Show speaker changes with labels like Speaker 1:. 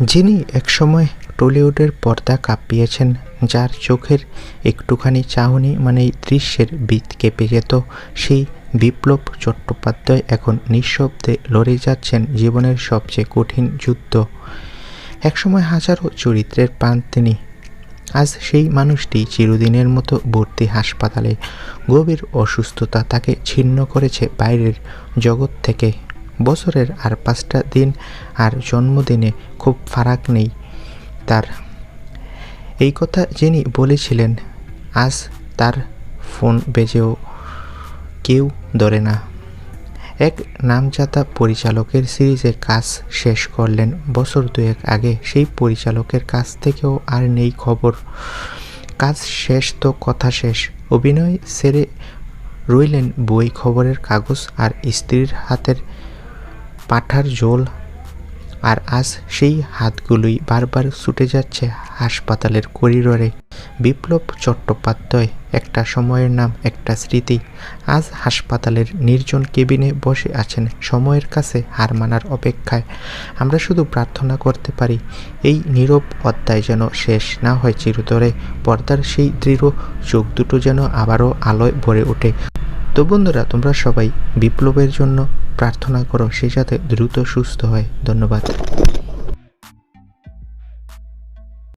Speaker 1: যিনি একসময় টলিউডের পর্দা কাঁপিয়েছেন, যার চোখের একটুখানি চাহনি মানে দৃশ্যের বিত কেঁপে যেত, সেই বিপ্লব চট্টোপাধ্যায় এখন নিঃশব্দে লড়ে যাচ্ছেন জীবনের সবচেয়ে কঠিন যুদ্ধ। একসময় হাজারো চরিত্রের প্রাণ তিনি। আজ সেই মানুষটি চিরদিনের মতো ভর্তি হাসপাতালে। গভীর অসুস্থতা তাকে ছিন্ন করেছে বাইরের জগৎ থেকে। বছরের আর পাঁচটা দিন আর জন্মদিনে খুব ফারাক নেই তার। এই কথা যিনি বলেছিলেন, আজ তার ফোন বেজেও কেউ ধরে না। এক নামজাতা পরিচালকের সিরিজে কাজ শেষ করলেন। বছর দুয়েক আগে সেই পরিচালকের কাছ থেকেও আর নেই খবর। কাজ শেষ তো কথা শেষ। অভিনয় সেরে রইলেন বই খবরের কাগজ আর স্ত্রীর হাতের পাঠার জল। আর আজ সেই হাতগুলোই বারবার ছুটে যাচ্ছে হাসপাতালের করিডোরে। বিপ্লব চট্টোপাধ্যায়, একটা সময়ের নাম, একটা স্মৃতি। আজ হাসপাতালের নির্জন কেবিনে বসে আছেন সময়ের কাছে হার মানার অপেক্ষায়। আমরা শুধু প্রার্থনা করতে পারি, এই নীরব অধ্যায় যেন শেষ না হয় চিরতরে। পর্দার সেই দৃঢ় চোখ দুটো যেন আবারও আলোয় ভরে ওঠে। তো বন্ধুরা, তোমরা সবাই বিপ্লবের জন্য প্রার্থনা করো সেই সাথে দ্রুত সুস্থ হয়। ধন্যবাদ।